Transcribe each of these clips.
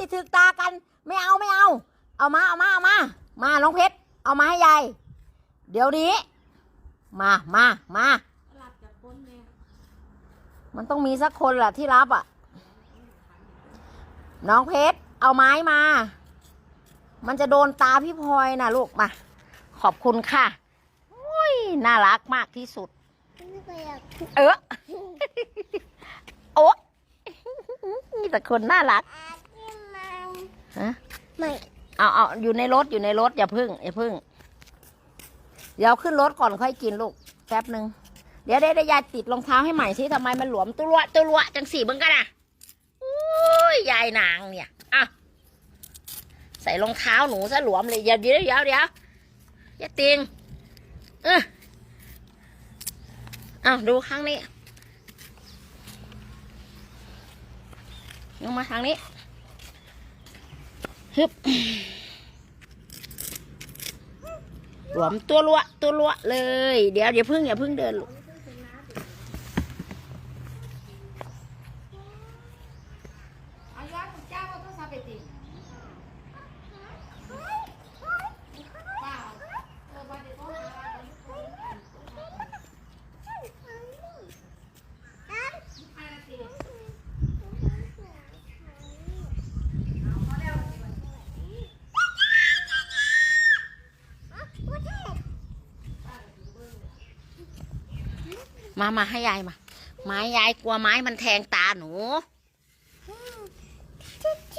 ดิถึกตากัน ไม่เอาไม่เอา เอามาเอามาเอามา มาน้องเพชรเอามาให้ยายเดี๋ยวนี้ มามามามันต้องมีสักคนแหละที่รับอะ น้องเพชรเอาไม้มา มันจะโดนตาพี่พลอยนะลูกมา ขอบคุณค่ะอุ้ยน่ารักมากที่สุด เออโอ้มีแต่คนน่ารัก ฮะไม่เอาเอาอยู่ในรถอยู่ในรถอย่าพึ่งอย่าพึ่ง เดี๋ยวขึ้นรถก่อนค่อยกินลูกแป๊บหนึ่งเดี๋ยวได้ได้ยายติดรองเท้าให้ใหม่สิทำไมมันหลวมตัวรัวตัวรัวจังสี่มึงกันอะอุ้ยยายนางเนี่ยอะใส่รองเท้าหนูซะหลวมเลยเดี๋ยวเดี๋ยวเดี๋ยวเดี๋ยวอย่าติงเออเอาดูข้างนี้ลงมาทางนี้ ฮึบหลวมตัวรัวตัวรัวเลย เดี๋ยวอย่าพึ่งอย่าพึ่งเดินลูกอาย้อนของเจ้าว่าต้องซาเปติเปล่าเออวันเดี๋ยวต้องหาอะไรห้านาทีเอาพอแล้ว มามาให้ยายมา ไม้ยายกลัวไม้มันแทงตาหนู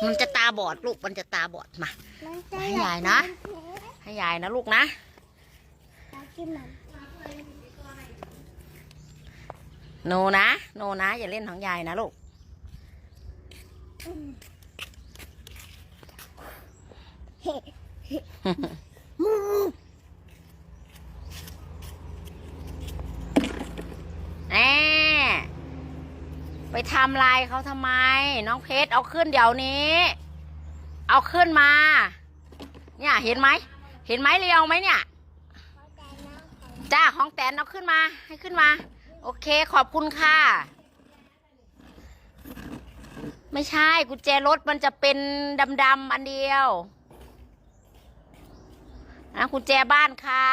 มันจะตาบอดลูก มันจะตาบอดมา ให้ยายนะ ให้ยายนะลูกนะโนนะโนนะ อย่าเล่นของยายนะลูกเฮ้ แหมไป ทำลายเขาทำไม น้องเพชรเอาขึ้นเดี๋ยวนี้ เอาขึ้นมา เนี่ยเห็นไหม เห็นไหมเรียวไหมเนี่ย จ้าของแตนเอาขึ้นมา ให้ขึ้นมา โอเคขอบคุณค่ะ ไม่ใช่กุญแจรถมันจะเป็นดำๆอันเดียวนะกุญแจบ้านค่ะ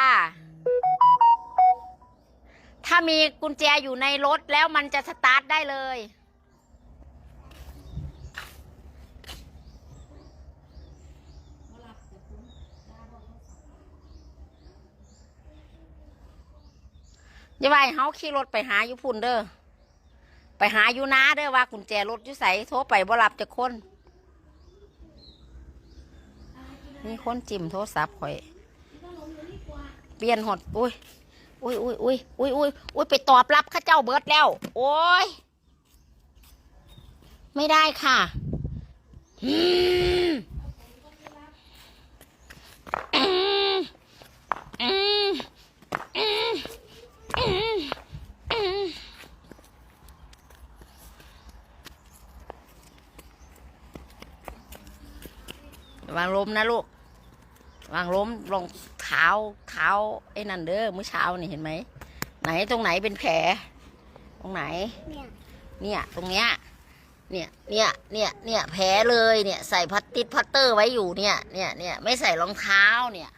ถ้ามีกุญแจอยู่ในรถแล้วมันจะสตาร์ทได้เลย ย่าไปเฮาขี่รถไปหาอยู่พุ่นเด้อ ไปหาอยู่นาเด้อว่ากุญแจรถอยู่ใสโทรไปบ่รับจะคนนี่คนจิ้มโทรศัพท์ข่อย เปลี่ยนหดอุ้ยอุ้ยอุ้ยอุ้ยอุ้ยอุ้ยอุ้ยไปตอบรับข้าเจ้าเบิดแล้ว โอ้ย ไม่ได้ค่ะ อืมอืมอืมอืมอืมอืมระ วางลมนะลูกระวางล้มลงเท้าเท้าไอ้นั่นเด้อเมื่อเช้านี่เห็นไหม ไหนตรงไหนเป็นแผล ตรงไหน เนี่ย เนี่ยตรงเนี้ย เนี่ย เนี่ย เนี่ย เนี่ยแผลเลยเนี่ยใส่พัตติดพัตเตอร์ไว้อยู่เนี่ย เนี่ยเนี่ยไม่ใส่รองเท้าเนี่ย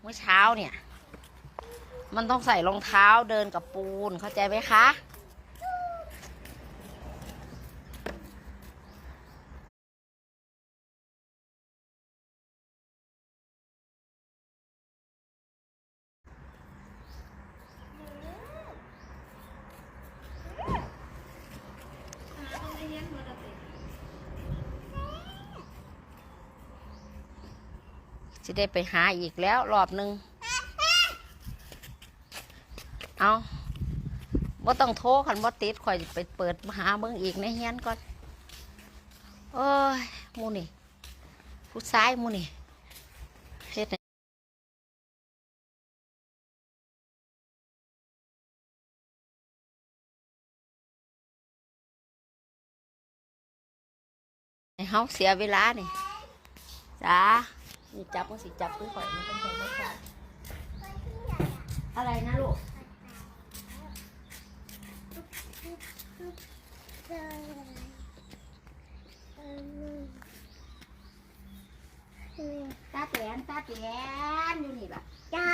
เมื่อเช้าเนี่ย มันต้องใส่รองเท้าเดินกับปูนเข้าใจไหมคะ จะได้ไปหาอีกแล้วรอบหนึ่งเอาว่าต้องโทรคันว่าติดคอยไปเปิดหาเบิ่งอีกในเฮียนก่อนโอ้ยมูนี่ ผู้ซ้ายมูนี่เฮ็ดให้เฮาเสียเวลานี่จ้า นี่จับก็สิจับขึ้นข่อยมันเป็นของม่อยอะไรนะลูกตาแตนตาแตนอยู่นี่ล่ะจ้า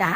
จ้า